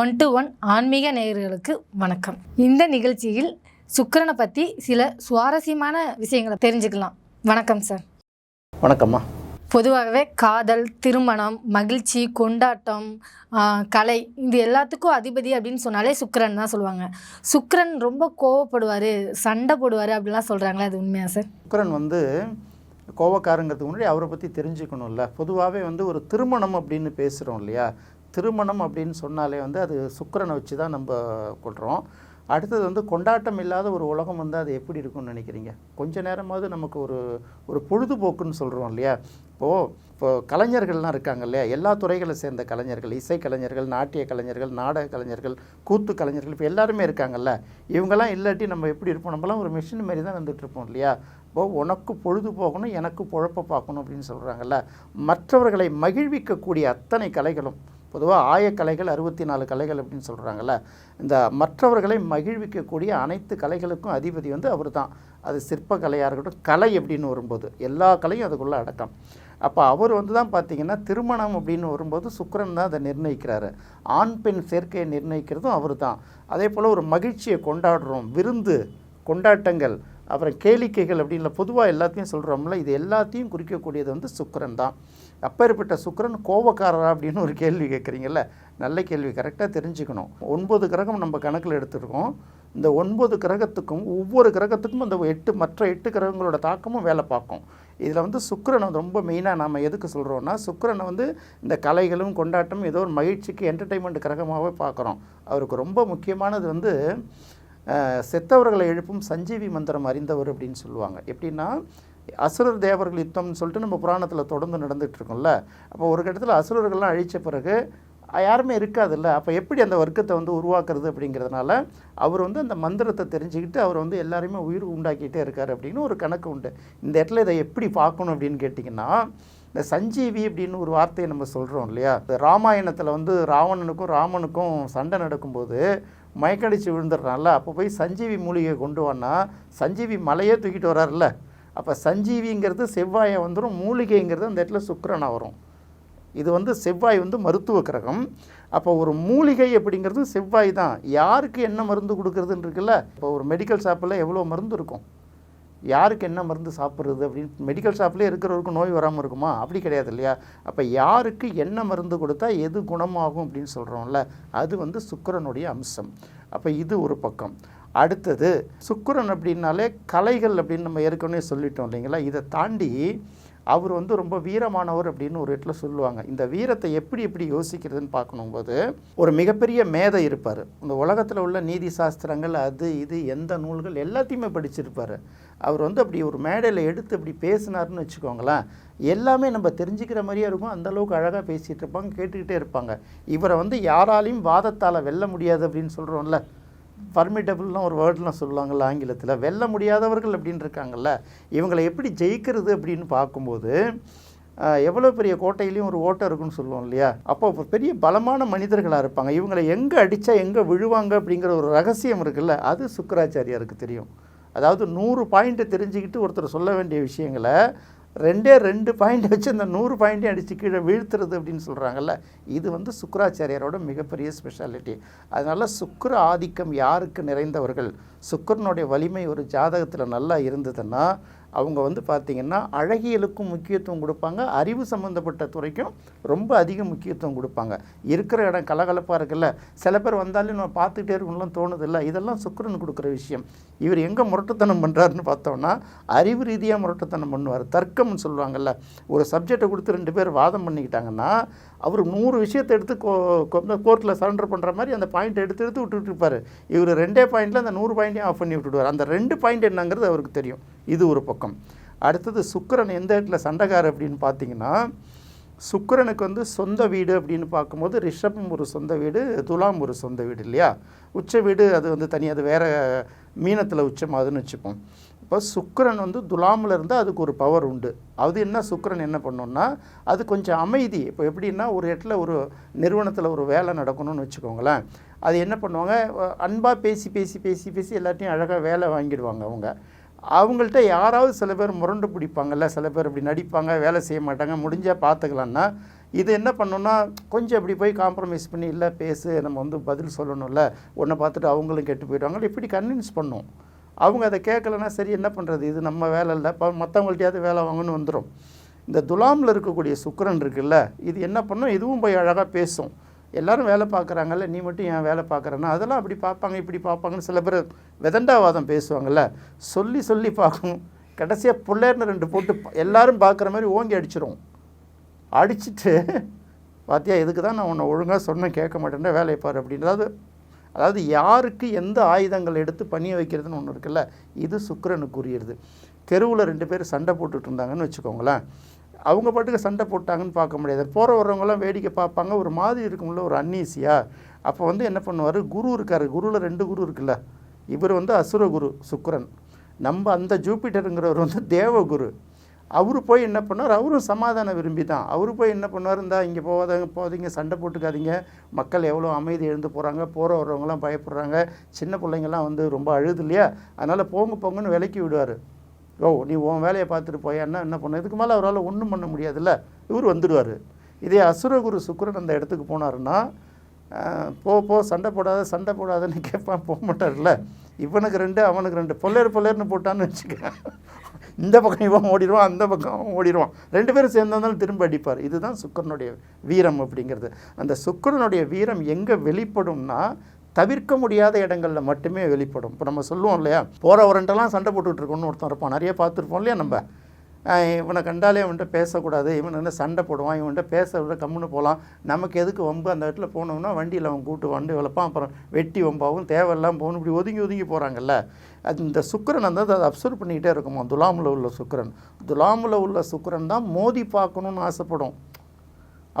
One to one ஆன்மீக நேயர்களுக்கு வணக்கம். இந்த நிகழ்ச்சியில் சுக்கிரனை பற்றி சில சுவாரஸ்யமான விஷயங்களை தெரிஞ்சுக்கலாம். வணக்கம் சார் வணக்கம்மா. பொதுவாகவே காதல் திருமணம் மகிழ்ச்சி கொண்டாட்டம் கலை இது எல்லாத்துக்கும் அதிபதி அப்படின்னு சொன்னாலே சுக்கிரன் தான் சொல்லுவாங்க. சுக்கிரன் ரொம்ப கோவப்படுவார் சண்டை போடுவார் அப்படிலாம் சொல்கிறாங்களே அது உண்மையா சார் சுக்கிரன் வந்து கோவக்காரங்கிறதுக்கு முன்னாடி அவரை பற்றி தெரிஞ்சுக்கணும்ல. பொதுவாகவே வந்து ஒரு திருமணம் அப்படின்னு பேசுகிறோம் இல்லையா? திருமணம் அப்படின்னு சொன்னாலே வந்து அது சுக்கரனை வச்சு தான் நம்ம கொள்கிறோம் அடுத்தது வந்து கொண்டாட்டம் இல்லாத ஒரு உலகம் வந்து அது எப்படி இருக்கும்னு நினைக்கிறீங்க? கொஞ்ச நேரமாவது நமக்கு ஒரு ஒரு பொழுதுபோக்குன்னு சொல்கிறோம் இல்லையா? இப்போது இப்போ கலைஞர்கள்லாம் இருக்காங்க இல்லையா? எல்லா துறைகளை சேர்ந்த கலைஞர்கள் இசை கலைஞர்கள் நாட்டிய கலைஞர்கள் நாடக கலைஞர்கள் கூத்து கலைஞர்கள் இப்போ எல்லாருமே இருக்காங்கல்ல? இவங்கெல்லாம் இல்லாட்டி நம்ம எப்படி இருப்போம்? நம்மலாம் ஒரு மிஷின் மாரி தான் வந்துட்டு இல்லையா? இப்போ உனக்கு பொழுது போகணும் எனக்கு பொழப்ப பார்க்கணும் அப்படின்னு சொல்கிறாங்கல்ல மற்றவர்களை மகிழ்விக்கக்கூடிய அத்தனை கலைகளும் பொதுவாக ஆயக்கலைகள் அறுபத்தி நாலு கலைகள் அப்படின்னு சொல்கிறாங்கல்ல இந்த மற்றவர்களை மகிழ்விக்கக்கூடிய அனைத்து கலைகளுக்கும் அதிபதி வந்து அவர் தான் அது சிற்பக்கலையாக இருக்கட்டும் கலை அப்படின்னு வரும்போது எல்லா கலையும் அதுக்குள்ளே அடக்கம். அப்போ அவர் வந்து தான் பார்த்தீங்கன்னா திருமணம் அப்படின்னு வரும்போது சுக்கிரன் தான் அதை நிர்ணயிக்கிறாரு. ஆண் பெண் சேர்க்கையை நிர்ணயிக்கிறதும் அவர் தான் அதே போல் ஒரு மகிழ்ச்சியை கொண்டாடுறோம் விருந்து கொண்டாட்டங்கள் அப்புறம் கேளிக்கைகள் அப்படின்ல பொதுவாக எல்லாத்தையும் சொல்கிறோம்ல இது எல்லாத்தையும் குறிக்கக்கூடியது வந்து சுக்கரன் தான். அப்பேற்பட்ட சுக்கரன் கோபக்காரரா அப்படின்னு ஒரு கேள்வி கேட்குறீங்கல்ல? நல்ல கேள்வி. கரெக்டாக தெரிஞ்சுக்கணும். ஒன்பது கிரகம் நம்ம கணக்கில் எடுத்துருக்கோம். இந்த ஒன்பது கிரகத்துக்கும் ஒவ்வொரு கிரகத்துக்கும் அந்த எட்டு மற்ற எட்டு கிரகங்களோட தாக்கமும் வேலை பார்க்கும். இதில் வந்து சுக்கிரனை ரொம்ப மெயினாக நாம் எதுக்கு சொல்கிறோன்னா சுக்கிரனை வந்து இந்த கலைகளும் கொண்டாட்டமும் ஏதோ ஒரு மகிழ்ச்சிக்கு என்டர்டெயின்மெண்ட் கிரகமாகவே பார்க்குறோம். அவருக்கு ரொம்ப முக்கியமானது வந்து செத்தவர்களை எழுப்பும் சஞ்சீவி மந்திரம் அறிந்தவர் அப்படின்னு சொல்லுவாங்க. எப்படின்னா அசுரர் தேவர்கள் யுத்தம்னு சொல்லிட்டு நம்ம புராணத்தில் தொடர்ந்து நடந்துட்டு இருக்கோம்ல. அப்போ ஒரு கட்டத்தில் அசுரர்கள்லாம் அழித்த பிறகு யாருமே இருக்காதுல்ல. அப்போ எப்படி அந்த வர்க்கத்தை வந்து உருவாக்குறது அப்படிங்கிறதுனால அவர் வந்து அந்த மந்திரத்தை தெரிஞ்சுக்கிட்டு அவர் வந்து எல்லாருமே உயிர் உண்டாக்கிட்டே இருக்கார் அப்படின்னு ஒரு கணக்கு உண்டு. இந்த இடத்துல இதை எப்படி பார்க்கணும் அப்படின்னு கேட்டிங்கன்னா இந்த சஞ்சீவி அப்படின்னு ஒரு வார்த்தையை நம்ம சொல்கிறோம் இல்லையா? இந்த ராமாயணத்தில் வந்து ராவணனுக்கும் ராமனுக்கும் சண்டை நடக்கும்போது மயக்கடிச்சு விழுந்துடுறான்ல. அப்போ போய் சஞ்சீவி மூலிகை கொண்டு வந்தால் சஞ்சீவி மலையே தூக்கிட்டு வராருல்ல. அப்போ சஞ்சீவிங்கிறது செவ்வாயை வந்துடும் மூலிகைங்கிறது அந்த இடத்துல சுக்கரனாக வரும். இது வந்து செவ்வாய் வந்து மருத்துவ கிரகம். அப்போ ஒரு மூலிகை அப்படிங்கிறது செவ்வாய் தான். யாருக்கு என்ன மருந்து கொடுக்குறதுன்னு இருக்குல்ல? இப்போ ஒரு மெடிக்கல் ஷாப்பில் எவ்வளோ மருந்து இருக்கும்? யாருக்கு என்ன மருந்து சாப்பிட்றது அப்படின்னு மெடிக்கல் ஷாப்லேயே இருக்கிறவருக்கு நோய் வராமல் இருக்குமா? அப்படி கிடையாது இல்லையா? அப்போ யாருக்கு என்ன மருந்து கொடுத்தா எது குணமாகும் அப்படின்னு சொல்கிறோம்ல அது வந்து சுக்கரனுடைய அம்சம். அப்போ இது ஒரு பக்கம். அடுத்தது சுக்கிரன் அப்படின்னாலே கலைகள் அப்படின்னு நம்ம ஏற்கனவே சொல்லிட்டோம் இல்லைங்களா? இதை தாண்டி அவர் வந்து ரொம்ப வீரமானவர் அப்படின்னு ஒரு இடத்துல சொல்லுவாங்க. இந்த வீரத்தை எப்படி எப்படி யோசிக்கிறதுன்னு பார்க்கணும்போது ஒரு மிகப்பெரிய மேதை இருப்பார். இந்த உலகத்தில் உள்ள நீதி சாஸ்திரங்கள் அது இது எந்த நூல்கள் எல்லாத்தையுமே படிச்சிருப்பார். அவர் வந்து அப்படி ஒரு மேடையில் எடுத்து அப்படி பேசினாருன்னு வச்சுக்கோங்களேன் எல்லாமே நம்ம தெரிஞ்சுக்கிற மாதிரியே இருக்கும். அந்தளவுக்கு அழகாக பேசிகிட்டு இருப்பாங்க கேட்டுக்கிட்டே இருப்பாங்க. இவரை வந்து யாராலையும் வாதத்தால் வெல்ல முடியாது அப்படின்னு சொல்கிறோம்ல ஃபர்மிட்டபிள்லாம் ஒரு வேர்ட்லாம் சொல்லுவாங்கள்ல ஆங்கிலத்தில் வெல்ல முடியாதவர்கள் அப்படின்னு இருக்காங்கல்ல இவங்களை எப்படி ஜெயிக்கிறது அப்படின்னு பார்க்கும்போது எவ்வளோ பெரிய கோட்டையிலையும் ஒரு ஓட்டம் இருக்குன்னு சொல்லுவோம் இல்லையா? அப்போ பெரிய பலமான மனிதர்களாக இருப்பாங்க. இவங்களை எங்கே அடித்தா எங்கே விழுவாங்க அப்படிங்கிற ஒரு ரகசியம் இருக்குல்ல அது சுக்கராச்சாரியாருக்கு தெரியும். அதாவது நூறு பாயிண்ட்டை தெரிஞ்சுக்கிட்டு ஒருத்தர் சொல்ல வேண்டிய விஷயங்களை ரெண்டே ரெண்டு பாயிண்ட் வச்சு அந்த நூறு பாயிண்ட்டையும் அடித்து கீழே வீழ்த்துறது அப்படின்னு சொல்கிறாங்கல்ல இது வந்து சுக்கராச்சாரியரோட மிகப்பெரிய ஸ்பெஷாலிட்டி அதனால் சுக்கர ஆதிக்கம் யாருக்கு நிறைந்தவர்கள்? சுக்கரனுடைய வலிமை ஒரு ஜாதகத்தில் நல்லா இருந்ததுன்னா அவங்க வந்து பார்த்திங்கன்னா அழகியலுக்கும் முக்கியத்துவம் கொடுப்பாங்க. அறிவு சம்மந்தப்பட்ட துறைக்கும் ரொம்ப அதிக முக்கியத்துவம் கொடுப்பாங்க. இருக்கிற இடம் கலகலப்பாக இருக்குல்ல. சில பேர் வந்தாலும் நம்ம பார்த்துக்கிட்டே இருக்கணும்லாம் தோணுது இல்லை இதெல்லாம் சுக்கரன் கொடுக்குற விஷயம். இவர் எங்கே முரட்டுத்தனம் பண்ணுறாருன்னு பார்த்தோம்னா அறிவு ரீதியாக முரட்டுத்தனம் பண்ணுவார். தர்க்கம்னு சொல்லுவாங்கல்ல. ஒரு சப்ஜெக்டை கொடுத்து ரெண்டு பேர் வாதம் பண்ணிக்கிட்டாங்கன்னா அவர் நூறு விஷயத்தை எடுத்து கோ கோர்ட்டில் சரண்டர் பண்ணுற மாதிரி அந்த பாயிண்ட் எடுத்து எடுத்து விட்டுட்டு இருப்பார். இவர் ரெண்டே பாயிண்டில் அந்த நூறு பாயிண்ட்டையும் ஆஃப் பண்ணி விட்டுடுவார். அந்த ரெண்டு பாயிண்ட் என்னங்கிறது அவருக்கு தெரியும். இது ஒரு பக்கம். அடுத்தது சுக்கரன் எந்த இடத்துல சண்டைக்காரர் அப்படின்னு பார்த்தீங்கன்னா சுக்கரனுக்கு வந்து சொந்த வீடு அப்படின்னு பார்க்கும்போது ரிஷபம் ஒரு சொந்த வீடு துலாம் ஒரு சொந்த வீடு இல்லையா? உச்ச வீடு அது வந்து தனி அது வேறு மீனத்தில் உச்சமாகுதுன்னு வச்சுப்போம். இப்போ சுக்கரன் வந்து துலாமில் இருந்தால் அதுக்கு ஒரு பவர் உண்டு. அது என்ன சுக்கரன் என்ன பண்ணோம்னா அது கொஞ்சம் அமைதி. இப்போ எப்படின்னா ஒரு இடத்துல ஒரு நிறுவனத்தில் ஒரு வேலை நடக்கணும்னு வச்சுக்கோங்களேன். அது என்ன பண்ணுவாங்க? அன்பாக பேசி பேசி பேசி பேசி எல்லாத்தையும் அழகாக வேலை வாங்கிடுவாங்க அவங்க. அவங்கள்ட்ட யாராவது சில பேர் முரண்டு பிடிப்பாங்கல்ல சில பேர் இப்படி நடிப்பாங்க வேலை செய்ய மாட்டாங்க முடிஞ்சால் பார்த்துக்கலான்னா இது என்ன பண்ணணும்னா கொஞ்சம் இப்படி போய் காம்ப்ரமைஸ் பண்ணி இல்லை பேசு நம்ம வந்து பதில் சொல்லணும்ல ஒன்றை பார்த்துட்டு அவங்களும் கெட்டு போயிடுவாங்க. இப்படி கன்வின்ஸ் பண்ணும். அவங்க அதை கேட்கலன்னா சரி என்ன பண்ணுறது இது நம்ம வேலை இல்லை. இப்போ மற்றவங்கள்ட்டையாவது வேலை வாங்கன்னு வந்துடும் இந்த துலாமில் இருக்கக்கூடிய சுக்கரன் இருக்குல்ல இது என்ன பண்ணும்? இதுவும் போய் அழகாக பேசும். எல்லாரும் வேலை பார்க்குறாங்கல்ல நீ மட்டும் ஏன் வேலை பார்க்குறேன்னா அதெல்லாம் அப்படி பார்ப்பாங்க இப்படி பார்ப்பாங்கன்னு சில பேர் விதண்டாவாதம் பேசுவாங்கல்ல சொல்லி சொல்லி பார்க்கும் கடைசியாக பிள்ளைர்னு ரெண்டு போட்டு எல்லாரும் பார்க்குற மாதிரி ஓங்கி அடிச்சிடும் அடிச்சிட்டு பார்த்தியா இதுக்கு தான் நான் உன்னை ஒழுங்காக சொன்னேன் கேட்க மாட்டேன் வேலையை பாரு அப்படின்றது. அதாவது அதாவது யாருக்கு எந்த ஆயுதங்கள் எடுத்து பணிய வைக்கிறதுன்னு ஒன்று இருக்குல்ல இது சுக்கிரனுக்குரியது தெருவில் ரெண்டு பேர் சண்டை போட்டுட்டு இருந்தாங்கன்னு வச்சுக்கோங்களேன். அவங்க பாட்டுக்கு சண்டை போட்டாங்கன்னு பார்க்க முடியாது. போகிற வரவங்களாம் வேடிக்கை பார்ப்பாங்க. ஒரு மாதிரி இருக்கும்ல ஒரு அன்னீசியா அப்போ வந்து என்ன பண்ணுவார்? குரு இருக்கார். குருவில் ரெண்டு குரு இருக்குல்ல. இவர் வந்து அசுர குரு சுக்கிரன். நம்ம அந்த ஜூபிட்டருங்கிறவர் வந்து தேவகுரு. அவர் போய் என்ன பண்ணார் அவரும் சமாதானம் விரும்பி தான் அவர் போய் என்ன பண்ணுவார்? இருந்தா இங்கே போகாதீங்க போகாதீங்க சண்டை போட்டுக்காதீங்க. மக்கள் எவ்வளோ அமைதி எழுந்து போகிறாங்க போகிற வர்றவங்கலாம் பயப்படுறாங்க. சின்ன பிள்ளைங்கள்லாம் வந்து ரொம்ப அழுது இல்லையா? அதனால் போங்க போங்கன்னு விலக்கி விடுவார். ஓ நீ உன் வேலையை பார்த்துட்டு போயான்னா என்ன பண்ண? இதுக்கு மேலே அவரால் ஒன்றும் பண்ண முடியாதுல்ல? இவர் வந்துடுவார். இதே அசுரகுரு சுக்கிரன் அந்த இடத்துக்கு போனாருன்னா போ போ சண்டை போடாத சண்டை போடாதன்னு கேட்பான் போக மாட்டார்ல இவனுக்கு ரெண்டு அவனுக்கு ரெண்டு. பொல்லேர் பொல்லேர்னு போட்டான்னு வச்சுக்க. இந்த பக்கம் இவன் ஓடிடுவான் அந்த பக்கம் அவன் ஓடிடுவான். ரெண்டு பேரும் சேர்ந்தாலும் திரும்ப அடிப்பார். இதுதான் சுக்கிரனுடைய வீரம் அப்படிங்கிறது. அந்த சுக்கிரனுடைய வீரம் எங்கே வெளிப்படும்னா தவிர்க்க முடியாத இடங்களில் மட்டுமே வெளிப்படும். இப்போ நம்ம சொல்லுவோம் இல்லையா? போகிற வரண்டெல்லாம் சண்டை போட்டுட்டு இருக்கோம்னு ஒருத்தன் இருப்பான். நிறைய பார்த்துருப்போம் இல்லையா நம்ம? இவனை கண்டாலே இவன்கிட்ட பேசக்கூடாது. இவன் என்ன சண்டை போடுவான்? இவன்கிட்ட பேச விட கம்முன்னு போகலாம் நமக்கு எதுக்கு வம்பு? அந்த இடத்துல போனோம்னா வண்டியில் அவன் கூட்டு வண்டி வளர்ப்பான். அப்புறம் வெட்டி வம்பாகவும் தேவையில்லாம் போகணும். இப்படி ஒதுங்கி ஒதுங்கி போகிறாங்கல்ல அது இந்த சுக்கிரன் வந்து அதை அப்சர்வ் பண்ணிக்கிட்டே இருக்குமா துலாமில் உள்ள சுக்கிரன். துலாமில் உள்ள சுக்கிரன் தான் மோதி பார்க்கணுன்னு ஆசைப்படும்.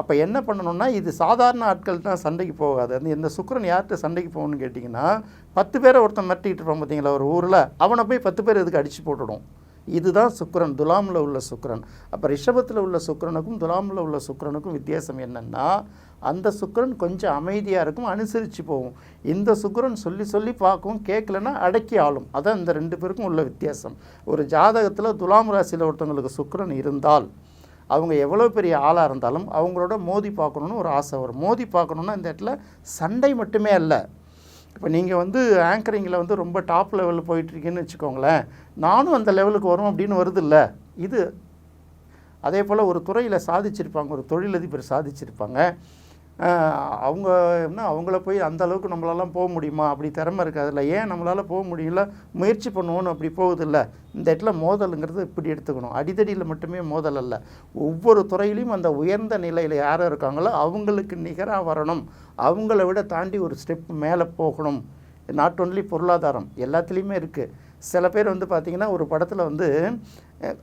அப்போ என்ன பண்ணணும்னா இது சாதாரண ஆட்கள் தான் சண்டைக்கு போகாது. அந்த இந்த சுக்கிரன் யார்கிட்ட சண்டைக்கு போகணும்னு கேட்டிங்கன்னா பத்து பேரை ஒருத்தன் மிரட்டிக்கிட்டு இருப்பான் பார்த்தீங்களா ஒரு ஊரில். அவனை போய் பத்து பேர் எதுக்கு அடித்து போட்டுடும்? இதுதான் சுக்கரன் துலாமில் உள்ள சுக்கரன். அப்போ ரிஷபத்தில் உள்ள சுக்கரனுக்கும் துலாமில் உள்ள சுக்கரனுக்கும் வித்தியாசம் என்னென்னா அந்த சுக்கரன் கொஞ்சம் அமைதியாக இருக்கும் அனுசரித்து போகும். இந்த சுக்கரன் சொல்லி சொல்லி பார்க்கும் கேட்கலன்னா அடக்கி ஆளும். அதான் இந்த ரெண்டு பேருக்கும் உள்ள வித்தியாசம். ஒரு ஜாதகத்தில் துலாம் ராசியில் ஒருத்தவங்களுக்கு சுக்கரன் இருந்தால் அவங்க எவ்வளோ பெரிய ஆளாக இருந்தாலும் அவங்களோட மோதி பார்க்கணுன்னு ஒரு ஆசை வரும். மோதி பார்க்கணுன்னா இந்த இடத்துல சண்டை மட்டுமே அல்ல. இப்போ நீங்கள் வந்து ஆங்கரிங்கில் வந்து ரொம்ப டாப் லெவலில் போயிட்டுருக்கீங்கன்னு வச்சுக்கோங்களேன் நானும் அந்த லெவலுக்கு வரும் அப்படின்னு வருதுல்ல. இது அதே போல் ஒரு துறையில் சாதிச்சிருப்பாங்க ஒரு தொழிலதிபர் சாதிச்சிருப்பாங்க. அவங்க என்ன அவங்கள போய் அந்த அளவுக்கு நம்மளாலாம் போக முடியுமா? அப்படி திறமை இருக்காதுல்ல ஏன் நம்மளால் போக முடியல? முயற்சி பண்ணுவோன்னு அப்படி போகுதில்ல இந்த இடத்துல மோதலுங்கிறது இப்படி எடுத்துக்கணும். அடிதடியில் மட்டுமே மோதல் அல்ல. ஒவ்வொரு துறையிலையும் அந்த உயர்ந்த நிலையில் யார் இருக்காங்களோ அவங்களுக்கு நிகராக வரணும். அவங்கள விட தாண்டி ஒரு ஸ்டெப் மேலே போகணும். நாட் ஒன்லி பொருளாதாரம் எல்லாத்துலேயுமே இருக்குது சில பேர் வந்து பார்த்திங்கன்னா ஒரு படத்தில் வந்து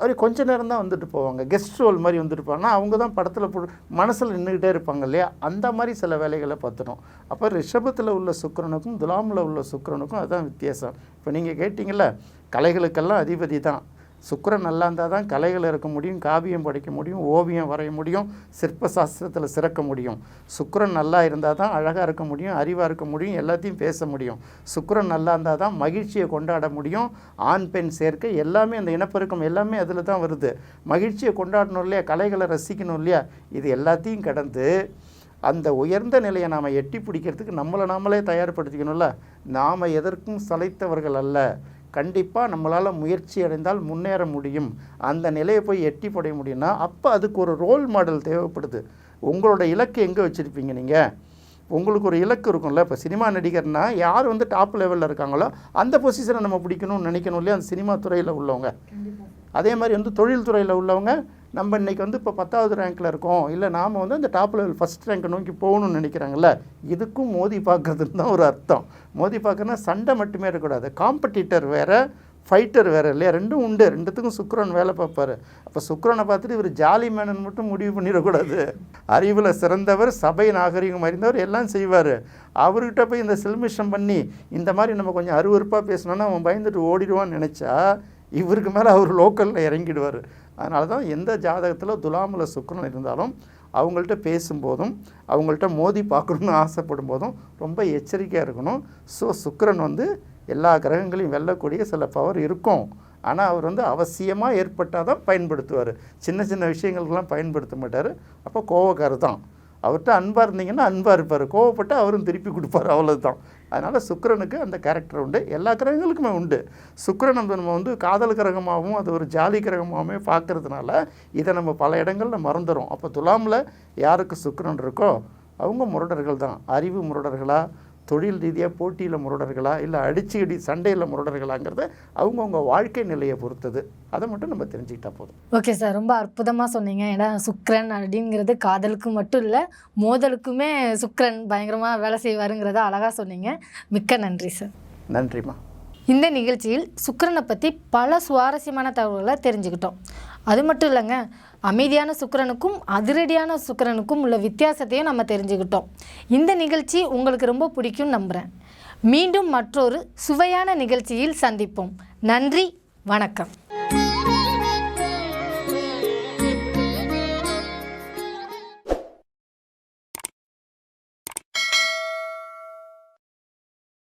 ஒரு கொஞ்ச நேரம் தான் வந்துட்டு போவாங்க. கெஸ்ட் ரோல் மாதிரி வந்துட்டு போவாங்கன்னா அவங்க தான் படத்தில் போ மனசில் நின்றுக்கிட்டே இருப்பாங்க இல்லையா? அந்த மாதிரி சில வேலைகளை பார்த்துட்டோம். அப்போ ரிஷபத்தில் உள்ள சுக்கரனுக்கும் துலாமில் உள்ள சுக்கரனுக்கும் அதுதான் வித்தியாசம். இப்போ நீங்கள் கேட்டிங்கள்ல கலைகளுக்கெல்லாம் அதிபதி தான். சுக்கரன் நல்லா இருந்தால் தான் கலைகள் இருக்க முடியும் காவியம் படிக்க முடியும் ஓவியம் வரைய முடியும் சிற்ப சாஸ்திரத்தில் சிறக்க முடியும். சுக்கரன் நல்லா இருந்தால் தான் அழகாக இருக்க முடியும் அறிவாக இருக்க முடியும் எல்லாத்தையும் பேச முடியும். சுக்கரன் நல்லா இருந்தால் தான் மகிழ்ச்சியை கொண்டாட முடியும். ஆண் பெண் சேர்க்கை எல்லாமே அந்த இனப்பெருக்கம் எல்லாமே அதில் தான் வருது. மகிழ்ச்சியை கொண்டாடணும் இல்லையா? கலைகளை ரசிக்கணும் இல்லையா? இது எல்லாத்தையும் கடந்து அந்த உயர்ந்த நிலையை நாம் எட்டி பிடிக்கிறதுக்கு நம்மளை நாமளே தயார்படுத்திக்கணும்ல? நாம் எதற்கும் சளைத்தவர்கள் அல்ல. கண்டிப்பாக நம்மளால் முயற்சி அடைந்தால் முன்னேற முடியும். அந்த நிலையை போய் எட்டி படைய முடியும்னா அப்போ அதுக்கு ஒரு ரோல் மாடல் தேவைப்படுது. உங்களோட இலக்கு எங்கே வச்சுருப்பீங்க நீங்கள் உங்களுக்கு ஒரு இலக்கு இருக்கும்ல. இப்போ சினிமா நடிகர்னா யார் வந்து டாப் லெவலில் இருக்காங்களோ அந்த பொசிஷனை நம்ம பிடிக்கணும்னு நினைக்கணும் இல்லையா? அந்த சினிமா துறையில் உள்ளவங்க. அதே மாதிரி வந்து தொழில் துறையில் உள்ளவங்க நம்ம இன்னைக்கு வந்து இப்போ பத்தாவது ரேங்க்கில் இருக்கோம். இல்லை நாம் வந்து அந்த டாப் லெவல் ஃபஸ்ட் ரேங்கை நோக்கி போகணும்னு நினைக்கிறாங்கல்ல இதுக்கும் மோதி பார்க்கறதுன்னு தான் ஒரு அர்த்தம். மோதி பார்க்கறதுனா சண்டை மட்டுமே இருக்கக்கூடாது. காம்படிட்டர் வேறு ஃபைட்டர் வேறு இல்லையா? ரெண்டும் உண்டு. ரெண்டுத்துக்கும் சுக்ரன் வேலை பார்ப்பாரு. அப்போ சுக்ரனை பார்த்துட்டு இவர் ஜாலி மேனன் மட்டும் முடிவு பண்ணிடக்கூடாது. அறிவில் சிறந்தவர் சபை நாகரிகம் அறிந்தவர் எல்லாம் செய்வார். அவர்கிட்ட போய் இந்த சில்மிஷம் பண்ணி இந்த மாதிரி நம்ம கொஞ்சம் அருவருப்பாக பேசணும்னா அவன் பயந்துட்டு ஓடிடுவான்னு நினச்சா இவருக்கு மேலே அவர் லோக்கலில் இறங்கிடுவார். அதனால தான் எந்த ஜாதகத்தில் துலாமில் சுக்கரன் இருந்தாலும் அவங்கள்ட்ட பேசும்போதும் அவங்கள்ட்ட மோதி பார்க்கணுன்னு ஆசைப்படும் போதும் ரொம்ப எச்சரிக்கையாக இருக்கணும். ஸோ சுக்கரன் வந்து எல்லா கிரகங்களையும் வெல்லக்கூடிய சில பவர் இருக்கும். ஆனால் அவர் வந்து அவசியமாக ஏற்பட்டால் தான் பயன்படுத்துவார். சின்ன சின்ன விஷயங்களுக்கெல்லாம் பயன்படுத்த மாட்டார். அப்போ கோவக்காரர் தான் அவர்கிட்ட அன்பாக இருந்தீங்கன்னா அன்பாக இருப்பார். கோவப்பட்டு அவரும் திருப்பி கொடுப்பார். அவ்வளோதான் அதனால் சுக்கரனுக்கு அந்த கேரக்டர் உண்டு. எல்லா கிரகங்களுக்குமே உண்டு. சுக்கரன் வந்து நம்ம வந்து காதல் கிரகமாகவும் அது ஒரு ஜாலி கிரகமாகவுமே பார்க்கறதுனால இதை நம்ம பல இடங்களில் மறந்துடும் அப்போ துலாமில் யாருக்கு சுக்கரன் இருக்கோ அவங்க முரடர்கள் தான். அறிவு முரடர்களாக தொழில் ரீதியாக போட்டியில் முரடர்களா இல்லை அடிச்சு அடி சண்டையில் முரடர்களாங்கிறத அவங்கவுங்க வாழ்க்கை நிலையை பொறுத்தது. அதை மட்டும் நம்ம தெரிஞ்சுக்கிட்டா போதும். Okay sir. ரொம்ப அற்புதமாக சொன்னீங்க. ஏன்னா சுக்ரன் அப்படிங்கிறது காதலுக்கு மட்டும் இல்லை மோதலுக்குமே சுக்ரன் பயங்கரமாக வேலை செய்வாருங்கிறத அழகாக சொன்னீங்க. மிக்க நன்றி சார். நன்றிம்மா. இந்த நிகழ்ச்சியில் சுக்கிரனை பற்றி பல சுவாரஸ்யமான தகவல்களை தெரிஞ்சுக்கிட்டோம். அது மட்டும் இல்லைங்க அமைதியான சுக்கரனுக்கும் அதிரடியான சுக்கரனுக்கும் உள்ள வித்தியாசத்தையும் நம்ம தெரிஞ்சுக்கிட்டோம். இந்த நிகழ்ச்சி உங்களுக்கு ரொம்ப பிடிக்கும் நம்புகிறேன் மீண்டும் மற்றொரு சுவையான நிகழ்ச்சியில் சந்திப்போம். நன்றி வணக்கம்.